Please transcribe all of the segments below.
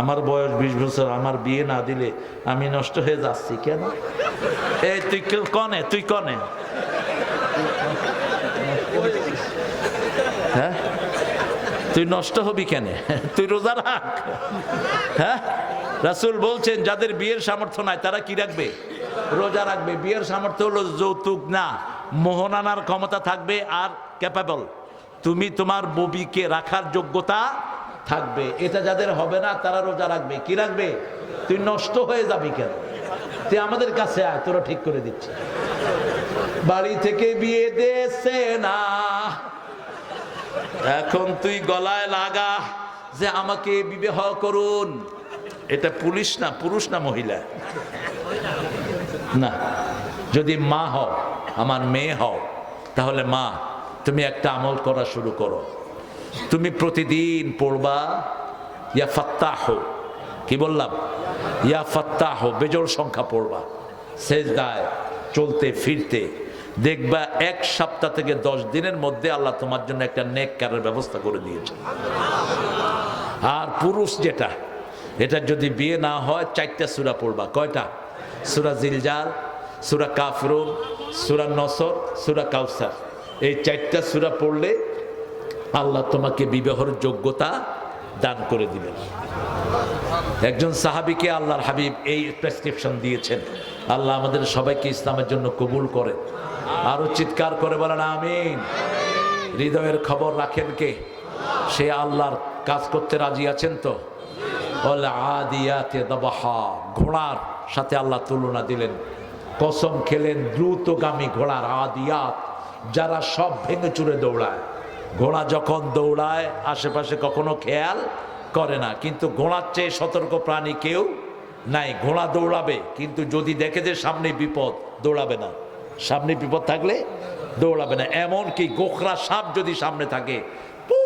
আমার বয়স বিশ বছর, আমার বিয়ে না দিলে আমি নষ্ট হয়ে যাচ্ছি কেন? এই, তুই কনে তুই কনে? হ্যাঁ? তুই নষ্ট হবি কেন? তুই রোজা রাখ। হ্যাঁ? রাসুল বলছেন, যাদের বিয়ের সামর্থ্য নাই, তারা কি রাখবে? রোজা রাখবে। বিয়ের সামর্থ্য হলো যৌতুক না। মোহনানার ক্ষমতা থাকবে আর ক্যাপাবল তুমি তোমার ববিকে রাখার যোগ্যতা থাকবে। এটা যাদের হবে না, তারা রোজা রাখবে। কি রাখবে? তুই নষ্ট হয়ে যাবি কেন? তুই আমাদের কাছে আয়, তোরা ঠিক করে দিচ্ছি। বাড়ি থেকে বিয়ে দেশে না। এখন তুই গলায় লাগা যে আমাকে বিবাহ করুন। এটা পুলিশ না, পুরুষ না মহিলা? না, যদি মা হও, আমার মেয়ে হও, তাহলে মা, তুমি একটা আমল করা শুরু করো। তুমি প্রতিদিন পড়বা, ইয়া ফাত্তাহ, কি বললাম? ইয়া ফাত্তাহ বেজোর সংখ্যা পড়বা শেষ দায় চলতে, ফিরতে। দেখবা এক সপ্তাহ থেকে দশ দিনের মধ্যে আল্লাহ তোমার জন্য একটা নেক কারের ব্যবস্থা করে দিয়েছে। আর পুরুষ যেটা, এটা যদি বিয়ে না হয়, চারটা সুরা পড়বা। কয়টা? সুরা জিলজাল, সুরা কাফরুন, সুরা নসর, সুরা কাউসার। এই চারটা সুরা পড়লে আল্লাহ তোমাকে বিবাহর যোগ্যতা দান করে দিবেন একজন সাহাবিকে আল্লাহর হাবিব এই প্রেসক্রিপশন দিয়েছেন। আল্লাহ আমাদের সবাইকে ইসলামের জন্য কবুল করে। আরও চিৎকার করে বলেন, আমিন। হৃদয়ের খবর রাখেন কে? সে আল্লাহর কাজ করতে রাজি আছেন তো? ঘোড়ার সাথে আল্লাহ তুলনা দিলেন। কসম খেলেন, দ্রুতগামী ঘোড়ার আদিয়াত, যারা সব ভেঙে চুরে দৌড়ায়। ঘোড়া যখন দৌড়ায়, আশেপাশে কখনো খেয়াল করে না। কিন্তু ঘোড়ার চেয়ে সতর্ক প্রাণী কেউ নাই। ঘোড়া দৌড়াবে, কিন্তু যদি দেখে যে সামনে বিপদ, দৌড়াবে না। সামনে বিপদ থাকলে দৌড়াবে না। এমন কি গোখরা সাপ যদি সামনে থাকে, পু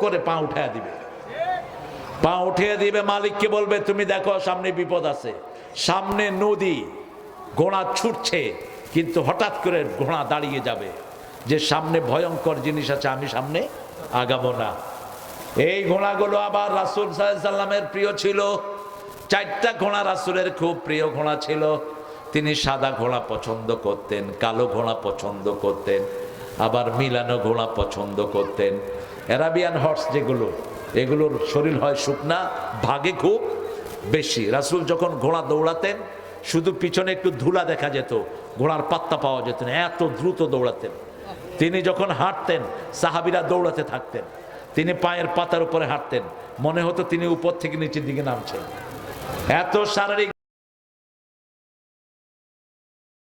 করে পা উঠায় দিবে। পা উঠিয়ে দিবে, মালিককে বলবে, তুমি দেখো সামনে বিপদ আছে। সামনে নদী, ঘোড়া ছুটছে, কিন্তু হঠাৎ করে ঘোড়া দাঁড়িয়ে যাবে। যে সামনে ভয়ঙ্কর জিনিস আছে, আমি সামনে আগাবো না। এই ঘোড়াগুলো আবার রাসুল সাল্লামের প্রিয় ছিল। চারটা ঘোড়া রাসুলের খুব প্রিয় ঘোড়া ছিল। তিনি সাদা ঘোড়া পছন্দ করতেন, কালো ঘোড়া পছন্দ করতেন, আবার মিলানো ঘোড়া পছন্দ করতেন। অ্যারাবিয়ান হর্স যেগুলো, এগুলোর শরীর হয় শুকনা, ভাগে খুব বেশি। রাসুল যখন ঘোড়া দৌড়াতেন, শুধু পিছনে একটু ধুলা দেখা যেত, ঘোড়ার পাত্তা পাওয়া যেত না, এত দ্রুত দৌড়াতেন। তিনি যখন হাঁটতেন, সাহাবিরা দৌড়াতে থাকতেন, তিনি পায়ের পাতার উপরে হাঁটতেন, মনে হতো তিনি উপর থেকে নিচের দিকে নামছেন। এত শারীরিক